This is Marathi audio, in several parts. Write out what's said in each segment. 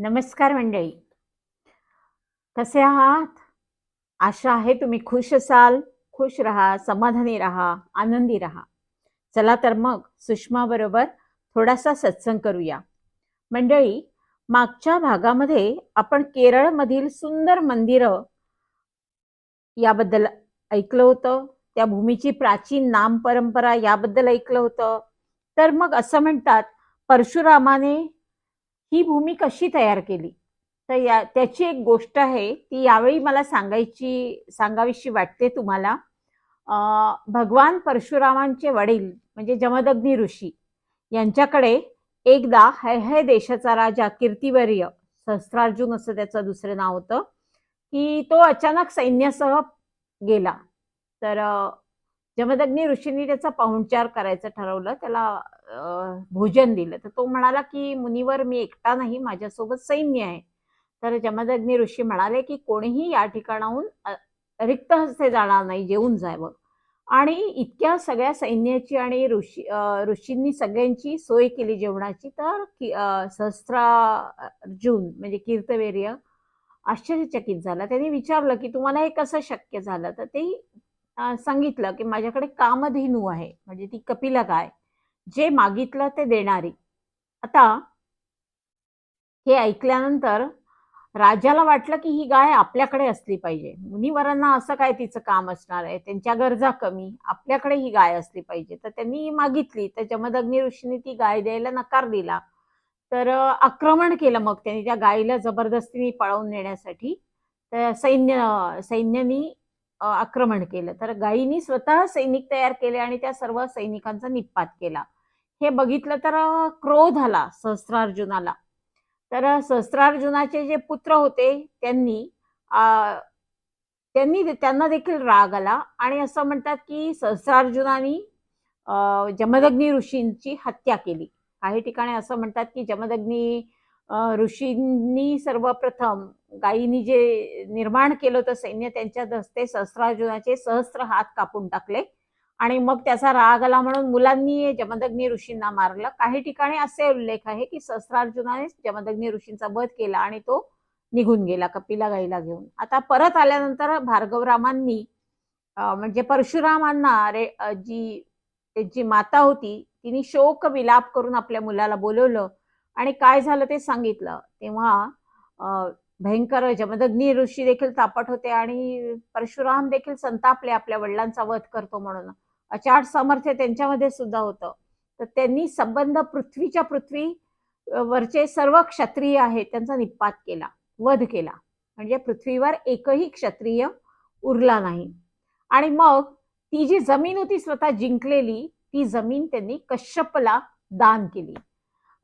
नमस्कार मंडळी. कसे आहात? आशा आहे तुम्ही खुश असाल खुश राहा समाधानी राहा आनंदी राहा. चला तर मग सुषमा बरोबर थोडासा सत्संग करूया. मंडळी मागच्या भागामध्ये आपण केरळमधील सुंदर मंदिरं याबद्दल ऐकलं होतं. त्या भूमीची प्राचीन नाम परंपरा याबद्दल ऐकलं होतं. तर मग असं म्हणतात परशुरामाने ही भूमी कशी तयार केली? तर या त्याची एक गोष्ट आहे ती यावेळी मला सांगायची सांगावीशी वाटते तुम्हाला. भगवान परशुरामांचे वडील म्हणजे जमदग्नी ऋषी यांच्याकडे एकदा हय हय देशाचा राजा कीर्तिवर्य सहस्त्रार्जुन असं त्याचं दुसरं नाव होतं की तो अचानक सैन्यासह गेला. तर जमदग्नी ऋषींनी त्याचा पाहुणचार करायचं ठरवलं त्याला भोजन दिलं. तर तो म्हणाला की मुनिवर मी एकटा नाही माझ्यासोबत सैन्य आहे. तर जमदग्नी ऋषी म्हणाले की कोणीही या ठिकाणाहून रिक्त हस्ते जाणार नाही जेवून जावं आणि इतक्या सगळ्या सैन्याची आणि ऋषी ऋषींनी सगळ्यांची सोय केली जेवणाची तर सहस्त्रार्जुन म्हणजे कीर्तवेर्य आश्चर्यचकित झाला. त्यांनी विचारलं की तुम्हाला हे कसं शक्य झालं? तर ते सांगितलं की माझ्याकडे कामधेनू आहे म्हणजे ती कपिला काय? जे मागितलं ते देणारी. आता हे ऐकल्यानंतर राजाला वाटलं की ही गाय आपल्याकडे असली पाहिजे. मुनिवरांना असं काय तिचं काम असणार आहे? त्यांच्या गरजा कमी आपल्याकडे ही गाय असली पाहिजे. तर त्यांनी मागितली. तर जमदग्नी ऋषीने ती गाय द्यायला नकार दिला. तर आक्रमण केलं मग त्यांनी त्या गायीला जबरदस्तीने पळवून नेण्यासाठी. तर सैन्य सैन्यानी आक्रमण केलं. तर गायीनी स्वतः सैनिक तयार केले आणि त्या सर्व सैनिकांचा निपात केला. हे बघितलं तर क्रोध आला सहस्रार्जुनाला. तर सहस्रार्जुनाचे जे पुत्र होते त्यांनी त्यांनी त्यांना देखील राग आला आणि असं म्हणतात की सहस्रार्जुनानी जमदग्नी ऋषींची हत्या केली. काही ठिकाणी असं म्हणतात की जमदग्नी ऋषींनी सर्वप्रथम गायीनी जे निर्माण केलं होतं सैन्य त्यांच्या दस्ते सहस्रार्जुनाचे सहस्र हात कापून टाकले. आणि मग त्याचा राग आला म्हणून मुलांनी जमदग्नी ऋषींना मारलं. काही ठिकाणी असे उल्लेख आहे की सहस्रार्जुनाने जमदग्नी ऋषींचा वध केला आणि तो निघून गेला कपिला गाईला घेऊन. आता परत आल्यानंतर भार्गवरामांनी म्हणजे परशुरामांना रे जी त्यांची माता होती तिने शोक विलाप करून आपल्या मुलाला बोलवलं आणि काय झालं ते सांगितलं. तेव्हा भयंकर जमदग्नी ऋषी देखील तापट होते आणि परशुराम देखील संतापले आपल्या वडिलांचा वध करतो म्हणून. अचाट सामर्थ्य त्यांच्यामध्ये सुद्धा होतं. तर त्यांनी संबंध पृथ्वीच्या पृथ्वी वरचे सर्व क्षत्रिय आहेत त्यांचा निपात केला वध केला. म्हणजे पृथ्वीवर एकही क्षत्रिय उरला नाही. आणि मग ती जी जमीन होती स्वतः जिंकलेली ती जमीन त्यांनी कश्यपला दान केली.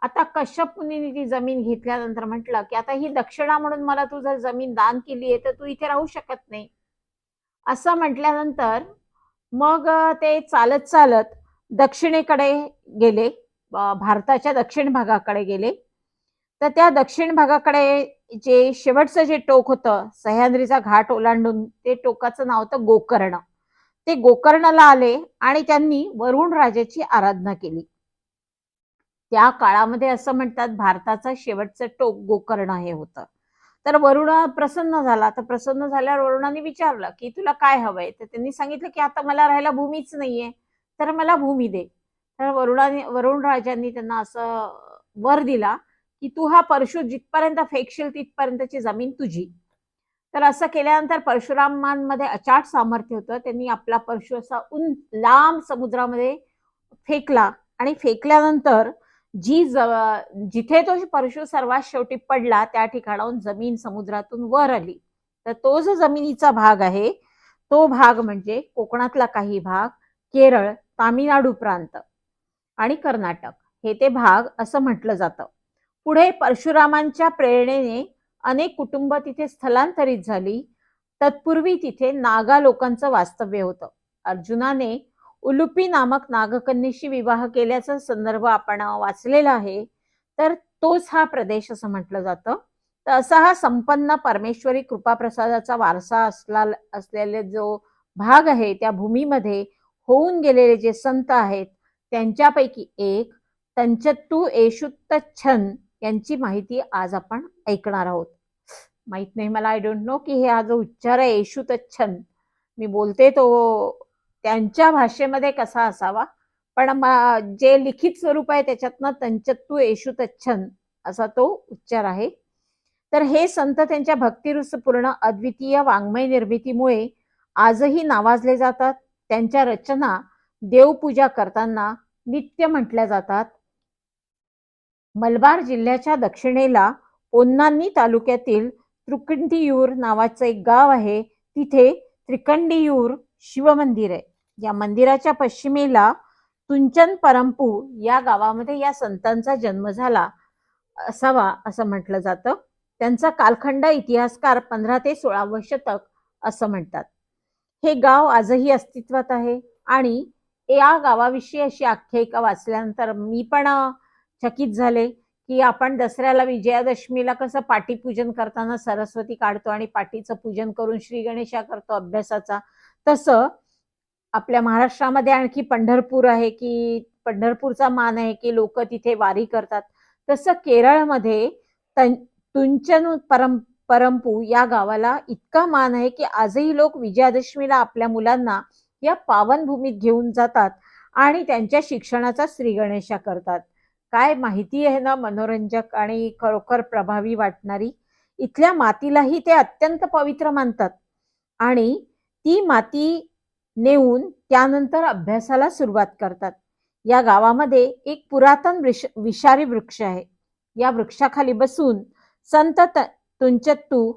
आता कश्यप मुनीने ती जमीन घेतल्यानंतर म्हटलं की आता ही दक्षिणा म्हणून मला तू जर जमीन दान केली आहे तर तू इथे राहू शकत नाही. असं म्हटल्यानंतर मग ते चालत चालत दक्षिणेकडे गेले भारताच्या दक्षिण भागाकडे गेले. तर त्या दक्षिण भागाकडे जे शेवटचं जे टोक होतं सह्याद्रीचा घाट ओलांडून ते टोकाचं नाव होतं गोकर्ण. ते गोकर्णला आले आणि त्यांनी वरुण राजाची आराधना केली. त्या काळामध्ये असं म्हणतात भारताचं शेवटचं टोक गोकर्ण हे होतं. तर वरुण प्रसन्न झाला. तर प्रसन्न झाल्यावर वरुणाने विचारलं की तुला काय हवंय? तर त्यांनी सांगितलं की आता मला राहायला भूमीच नाहीये. तर मला भूमी दे. तर वरुणाने वरुण राजांनी त्यांना असं वर दिला की तू हा परशु जिथपर्यंत फेकशील तिथपर्यंतची जमीन तुझी. तर असं केल्यानंतर परशुरामांमध्ये अचाट सामर्थ्य होतं. त्यांनी आपला परशु असा उन लांब समुद्रामध्ये फेकला. आणि फेकल्यानंतर जी ज जिथे तो परशु सर्वात शेवटी पडला त्या ठिकाणाहून जमीन समुद्रातून वर आली. तर तो जो जमिनीचा भाग आहे तो भाग म्हणजे कोकणातला काही भाग केरळ तामिळनाडू प्रांत आणि कर्नाटक. हे ते भाग असं म्हटलं जातं. पुढे परशुरामांच्या प्रेरणेने अनेक कुटुंब तिथे स्थलांतरित झाली. तत्पूर्वी तिथे नागा लोकांचं वास्तव्य होतं. अर्जुनाने उलुपी नामक नागकन्येशी विवाह केल्याचा संदर्भ आपण वाचलेला आहे. तर तोच हा प्रदेश असं म्हटलं जातं. तर असा हा संपन्न परमेश्वरी कृपाप्रसादाचा वारसा असला असलेले जो भाग आहे त्या भूमीमध्ये होऊन गेलेले जे संत आहेत त्यांच्यापैकी एक तंचत्तू येशुत्त छन यांची माहिती आज आपण ऐकणार आहोत. माहीत नाही मला आय डोंट नो की हे हा जो उच्चार आहे येशू मी बोलते तो त्यांच्या भाषेमध्ये कसा असावा? पण जे लिखित स्वरूप आहे त्याच्यातनं तंचत्तू येशू तच्छन असा तो उच्चार आहे. तर हे संत त्यांच्या भक्तिरुसपूर्ण अद्वितीय वाङ्मय निर्मितीमुळे आजही नावाजले जातात. त्यांच्या रचना देवपूजा करताना नित्य म्हटल्या जातात. मलबार जिल्ह्याच्या दक्षिणेला पोन्नानी तालुक्यातील त्रिकंडीयूर नावाचं एक गाव आहे. तिथे त्रिकंडीयूर शिवमंदिर आहे. या मंदिराच्या पश्चिमेला तुंचन परंपू या गावामध्ये या संतांचा जन्म झाला असावा असं म्हटलं जातं. त्यांचा कालखंड इतिहासकार पंधरा ते सोळावं शतक असं म्हणतात. हे गाव आजही अस्तित्वात आहे आणि या गावाविषयी अशी आख्यायिका वाचल्यानंतर मी पण चकित झाले की आपण दसऱ्याला विजयादशमीला कसं पाटीपूजन करताना सरस्वती काढतो आणि पाटीचं पूजन करून श्री गणेशा करतो अभ्यासाचा तसं आपल्या महाराष्ट्रामध्ये आणखी पंढरपूर आहे की पंढरपूरचा मान आहे की लोक तिथे वारी करतात. तसं केरळमध्ये तुंचन परम परंपू या गावाला इतका मान आहे की आजही लोक विजयादशमीला आपल्या मुलांना या पावनभूमीत घेऊन जातात आणि त्यांच्या शिक्षणाचा श्रीगणेशा करतात. काय माहिती आहे ना मनोरंजक आणि खरोखर प्रभावी वाटणारी? इथल्या मातीलाही ते अत्यंत पवित्र मानतात. आणि ती माती नेऊन त्यानंतर अभ्यासाला सुरुवात करतात. या गावामध्ये एक पुरातन वृक्ष विषारी वृक्ष आहे. या वृक्षाखाली बसून संत तुंचत्तू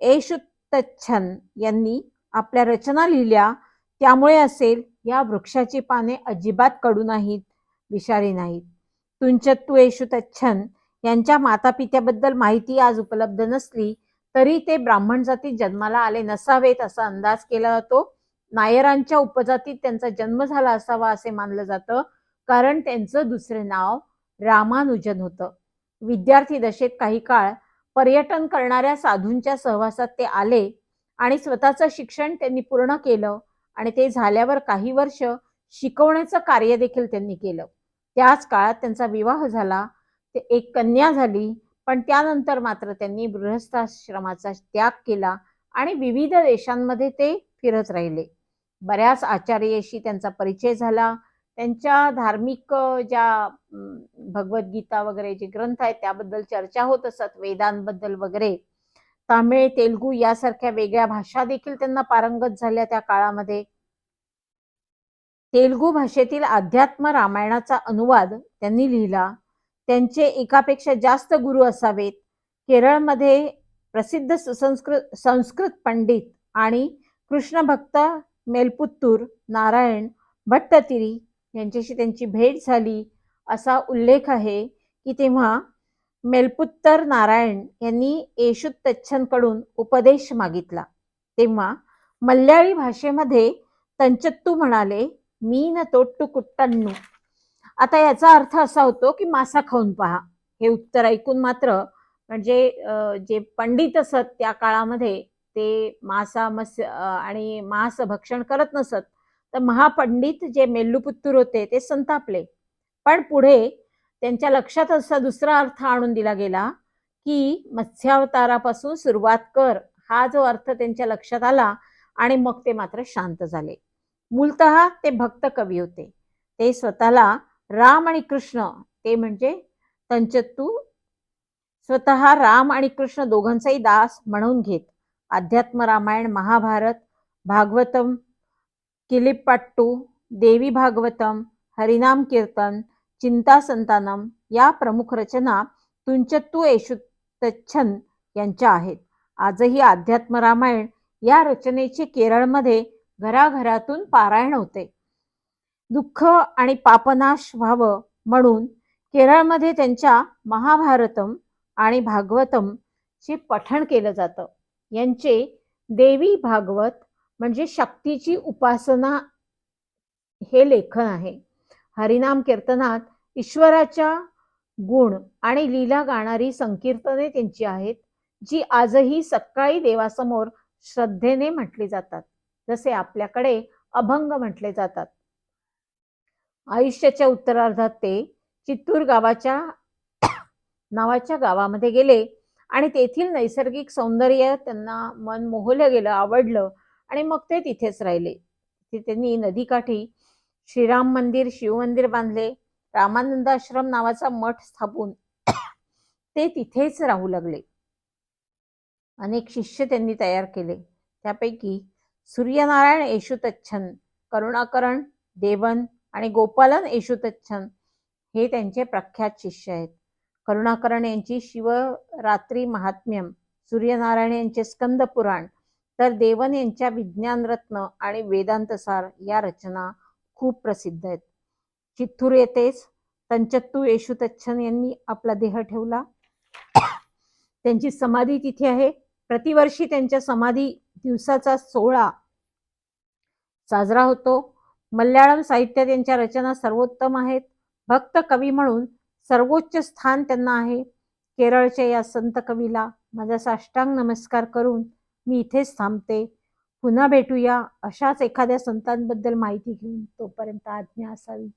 येशुतच्छन यांनी आपल्या रचना लिहिल्या. त्यामुळे असेल या वृक्षाची पाने अजिबात कडू नाहीत विषारी नाहीत. तुंचत्तू येशुतच्छन यांच्या मातापित्याबद्दल माहिती आज उपलब्ध नसली तरी ते ब्राह्मण जाती जन्माला आले नसावेत असा अंदाज केला जातो. नायरांच्या उपजातीत त्यांचा जन्म झाला असावा असे मानलं जातं. कारण त्यांचं दुसरे नाव रामानुजन होतं. विद्यार्थी दशेत काही काळ पर्यटन करणाऱ्या साधूंच्या सहवासात ते आले आणि स्वतःचं शिक्षण त्यांनी पूर्ण केलं आणि ते झाल्यावर काही वर्ष शिकवण्याचं कार्य देखील त्यांनी केलं. त्याच काळात त्यांचा विवाह झाला. ते एक कन्या झाली पण त्यानंतर मात्र त्यांनी गृहस्थाश्रमाचा त्याग केला आणि विविध देशांमध्ये ते फिरत राहिले. बऱ्याच आचार्याशी त्यांचा परिचय झाला. त्यांच्या धार्मिक ज्या भगवद्गीता वगैरे जे ग्रंथ आहेत त्याबद्दल चर्चा होत असत वेदांबद्दल वगैरे. तामिळ तेलगू यासारख्या वेगळ्या भाषा देखील त्यांना पारंगत झाल्या त्या काळामध्ये. तेलगू भाषेतील अध्यात्म रामायणाचा अनुवाद त्यांनी लिहिला. त्यांचे एकापेक्षा जास्त गुरु असावेत. केरळमध्ये प्रसिद्ध सुसंस्कृत संस्कृत पंडित आणि कृष्ण भक्त मेलपुत्तूर नारायण भट्टतिरी यांच्याशी त्यांची भेट झाली. असा उल्लेख आहे की तेव्हा मेलपुत्तर नारायण यांनी येशुतच्छनकडून उपदेश मागितला. तेव्हा मल्याळी भाषेमध्ये तंचत्तू म्हणाले मी न तोट्टू कुट्टन्नू. आता याचा अर्थ असा होतो की मासा खाऊन पहा. हे उत्तर ऐकून मात्र म्हणजे जे पंडित असत त्या काळामध्ये ते मासा मस्य आणि मांस भक्षण करत नसत. तर महापंडित जे मेल्लुपुत्तूर होते ते संतापले. पण पुढे त्यांच्या लक्षात असा दुसरा अर्थ आणून दिला गेला की मत्स्यावतारापासून सुरुवात कर. हा जो अर्थ त्यांच्या लक्षात आला आणि मग ते मात्र शांत झाले. मूलतः ते भक्त कवी होते. ते स्वतःला राम आणि कृष्ण ते म्हणजे तंचत्तू स्वतः राम आणि कृष्ण दोघांचाही दास म्हणून घेत. अध्यात्म रामायण महाभारत भागवतम किलिपट्टू देवी भागवतम हरिनाम कीर्तन चिंता संतानम या प्रमुख रचना तुंचत्तू येशुतच्छन यांच्या आहेत. आजही अध्यात्म रामायण या रचनेचे केरळमध्ये घराघरातून पारायण होते. दुःख आणि पापनाश व्हावं म्हणून केरळमध्ये त्यांच्या महाभारतम आणि भागवतम चे पठण केलं जातं. यांचे देवी भागवत म्हणजे शक्तीची उपासना हे लेखन आहे. हरिनाम कीर्तनात ईश्वराच्या गुण आणि लीला गाणारी संकीर्तने त्यांची आहेत जी आजही सकाळी देवासमोर श्रद्धेने म्हटली जातात जसे आपल्याकडे अभंग म्हटले जातात. आयुष्याच्या उत्तरार्धात ते चित्तूर गावाच्या नावाच्या गावामध्ये गेले आणि तेथील नैसर्गिक सौंदर्य त्यांना मन मोहलं गेलं आवडलं आणि मग ते तिथेच राहिले. त्यांनी नदीकाठी श्रीराम मंदिर शिवमंदिर बांधले. रामानंद आश्रम नावाचा मठ स्थापून ते तिथेच राहू लागले. अनेक शिष्य त्यांनी तयार केले. त्यापैकी सूर्यनारायण येशुतच्छन करुणाकरण देवन आणि गोपालन येशुतच्छन हे त्यांचे प्रख्यात शिष्य आहेत. करुणाकरण यांची शिवरात्री महात्म्यम सूर्यनारायण यांचे स्कंद पुराण तर देवन यांच्या विज्ञान रत्न आणि वेदांतसार या रचना खूप प्रसिद्ध आहेत. चित्तूर येथेच तंचत्तू येशू तच्छन यांनी आपला देह ठेवला. त्यांची समाधी तिथे आहे. प्रतिवर्षी त्यांच्या समाधी दिवसाचा सोहळा साजरा होतो. मल्याळम साहित्यात यांच्या रचना सर्वोत्तम आहेत. भक्त कवी म्हणून सर्वोच्च स्थान त्यांना आहे. केरळच्या या संत कवीला माझा साष्टांग नमस्कार करून मी इथेच थांबते. पुन्हा भेटूया अशाच एखाद्या संतांबद्दल माहिती घेऊन तोपर्यंत आज्ञा असावी.